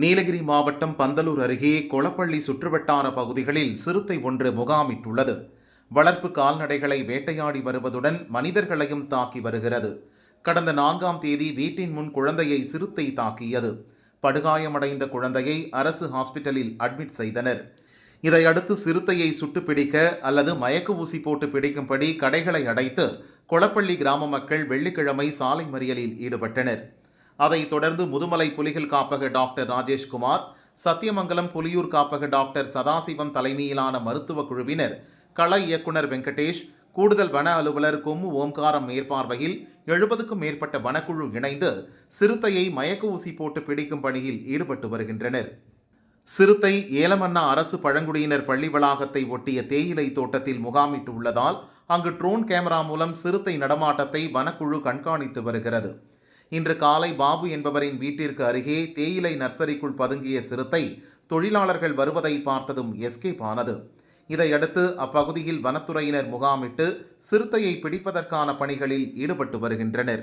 நீலகிரி மாவட்டம் பந்தலூர் அருகே கொளப்பள்ளி சுற்றுவட்டார பகுதிகளில் சிறுத்தை ஒன்று முகாமிட்டுள்ளது. வளர்ப்பு கால்நடைகளை வேட்டையாடி வருவதுடன் மனிதர்களையும் தாக்கி வருகிறது. கடந்த நான்காம் தேதி வீட்டின் முன் குழந்தையை சிறுத்தை தாக்கியது. படுகாயமடைந்த குழந்தையை அரசு ஹாஸ்பிட்டலில் அட்மிட் செய்தனர். இதையடுத்து சிறுத்தையை சுட்டு பிடிக்க அல்லது மயக்க ஊசி போட்டு பிடிக்கும்படி கடைகளை அடைத்து கொளப்பள்ளி கிராம மக்கள் வெள்ளிக்கிழமை சாலை மறியலில் ஈடுபட்டனர். அதைத் தொடர்ந்து முதுமலை புலிகள் காப்பக டாக்டர் ராஜேஷ்குமார் சத்தியமங்கலம் புலியூர் காப்பக டாக்டர் சதாசிவம் தலைமையிலான மருத்துவ குழுவினர் கள இயக்குனர் வெங்கடேஷ் கூடுதல் வன அலுவலர் கொம்மு ஓம்காரம் மேற்பார்வையில் எழுபதுக்கும் மேற்பட்ட வனக்குழு இணைந்து சிறுத்தையை மயக்க ஊசி போட்டு பிடிக்கும் பணியில் ஈடுபட்டு வருகின்றனர். சிறுத்தை ஏலமன்னா அரசு பழங்குடியினர் பள்ளி வளாகத்தை ஒட்டிய தேயிலை தோட்டத்தில் முகாமிட்டு உள்ளதால் அங்கு ட்ரோன் கேமரா மூலம் சிறுத்தை நடமாட்டத்தை வனக்குழு கண்காணித்து வருகிறது. இன்று காலை பாபு என்பவரின் வீட்டிற்கு அருகே தேயிலை நர்சரிக்குள் பதுங்கிய சிறுத்தை தொழிலாளர்கள் வருவதை பார்த்ததும் எஸ்கேப் ஆனது இதையடுத்து அப்பகுதியில் வனத்துறையினர் முகாமிட்டு சிறுத்தையை பிடிப்பதற்கான பணிகளில் ஈடுபட்டு வருகின்றனர்.